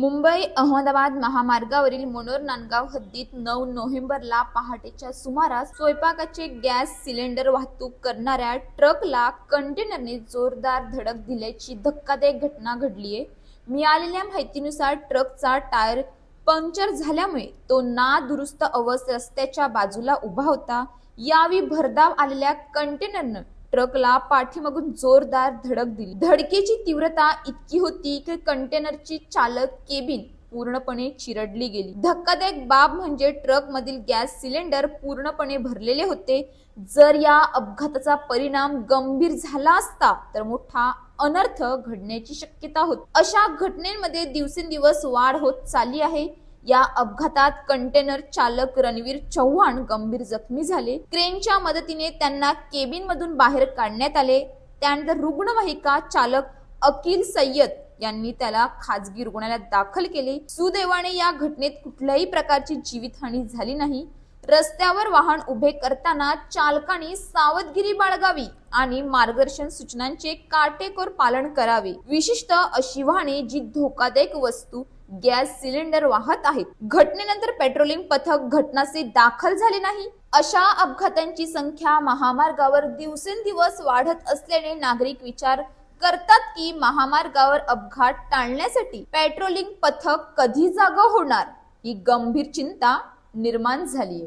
मुंबई अहमदाबाद महामार्गावरील मनोर नांदगाव हद्दीत नऊ नोव्हेंबरला पहाटेच्या सुमारास स्वयंपाकाचे गॅस सिलेंडर वाहतूक करणाऱ्या ट्रकला कंटेनरने जोरदार धडक दिल्याची धक्कादायक घटना घडलीय. मिळालेल्या माहितीनुसार ट्रकचा टायर पंक्चर झाल्यामुळे तो ना दुरुस्त अवस्थ रस्त्याच्या बाजूला उभा होता. यावेळी भरधाव आलेल्या कंटेनरनं ट्रकला पाठीमागून जोरदार धडक दिली. धडकेची तीव्रता इतकी होती की कंटेनरची चालक केबिन पूर्णपणे चिरडली गेली. धक्कादायक बाब म्हणजे ट्रक मधील गॅस सिलेंडर पूर्णपणे भरलेले होते. जर या अपघाताचा परिणाम गंभीर झाला असता तर मोठा अनर्थ घडण्याची शक्यता होती. अशा घटनेमध्ये दिवसेंदिवस वाढ होत चालली आहे. या अपघातात कंटेनर चालक रणवीर चव्हाण गंभीर जखमी झाले. क्रेनच्या मदतीने त्यांना केबिन मधून बाहेर काढण्यात आले. त्यानंतर रुग्णवाहिका चालक अकिल सय्यद यांनी त्याला खाजगी रुग्णालयात दाखल केले. सुदैवाने या घटनेत कुठल्याही प्रकारची जीवितहानी झाली नाही. रस्त्यावर वाहन उभे करताना चालकाने सावधगिरी बाळगावी आणि मार्गदर्शन सूचनांचे काटेकोर पालन करावे. विशिष्ट अशी वाहने जी धोकादायक वस्तू गॅस सिलेंडर वाहत आहेत. घटनेनंतर पेट्रोलिंग पथक घटनास्थळी दाखल झाले नाही. अशा अपघातांची संख्या महामार्गावर दिवसेंदिवस वाढत असल्याने नागरिक विचार करतात की महामार्गावर अपघात टाळण्यासाठी पेट्रोलिंग पथक कधी जागा होणार? ही गंभीर चिंता निर्माण झाली